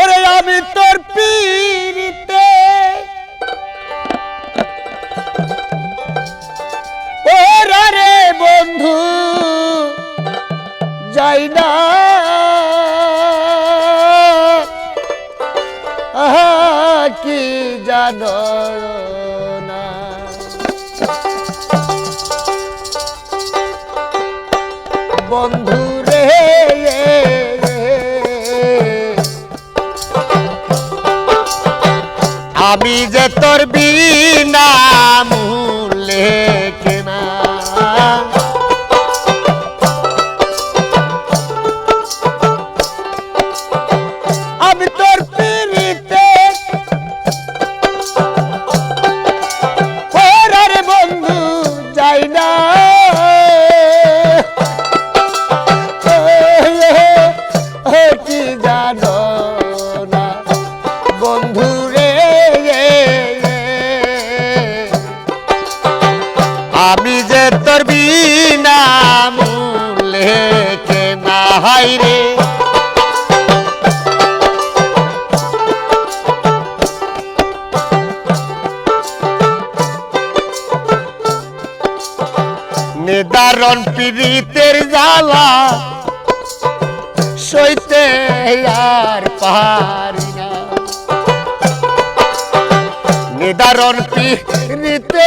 ওরে আমি তোর পিড়িতে। ওরা রে বন্ধু যাই না। কি জানো। যে তোর বিনা মূলে দারণ পীড়িতের জ্বালা। সইতে আর পারি না। নিদারণ পীড়িতে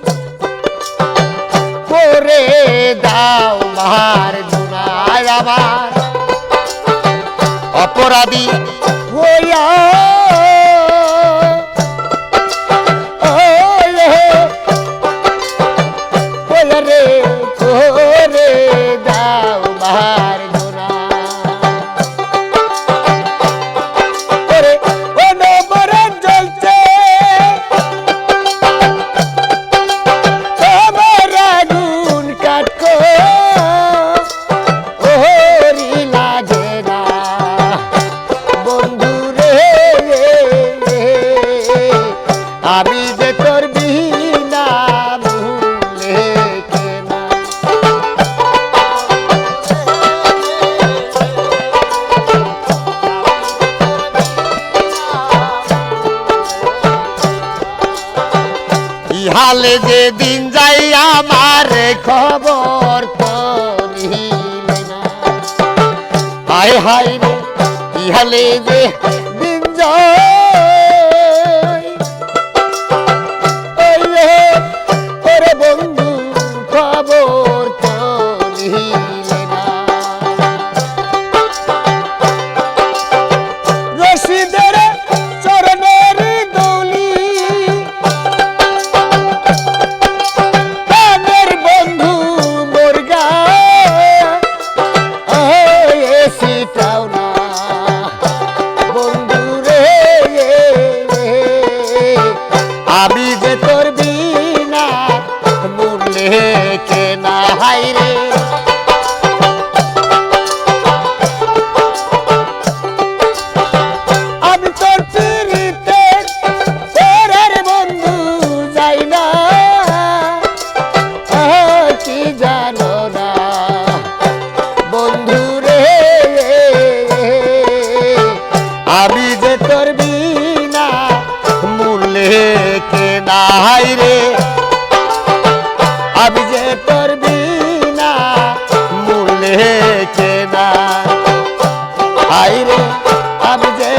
দাও মার গুণায় আমার। অপরাধী হইয়া ভালে যে দিন যাই আমার খবর হাই হাই রে ইহালে যে দিন যায়। Abi! নাই রে। আমি যে তোর বিনা মূলে কেনা হাই রে আমি যে